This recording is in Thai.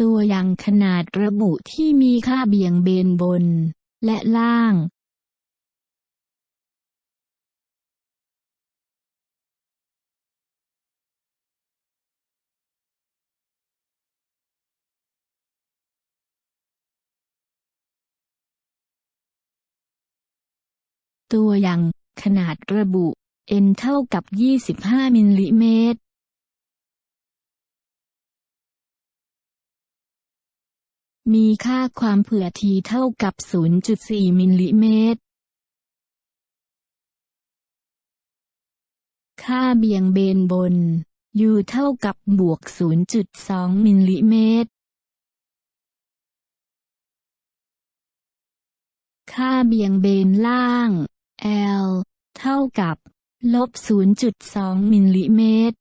ตัวอย่างขนาดระบุที่มีค่าเบี่ยงเบนบน และล่าง ตัวอย่างขนาดระบุ n เท่ากับ 25 มิลลิเมตร มีค่าความเผื่อ t เท่ากับ 0.4 มิลลิเมตร ค่าเบี่ยงเบนบน u เท่ากับบวก 0.2 มิลลิเมตร ค่าเบี่ยงเบนล่าง L เท่ากับ ลบ 0.2 มิลลิเมตร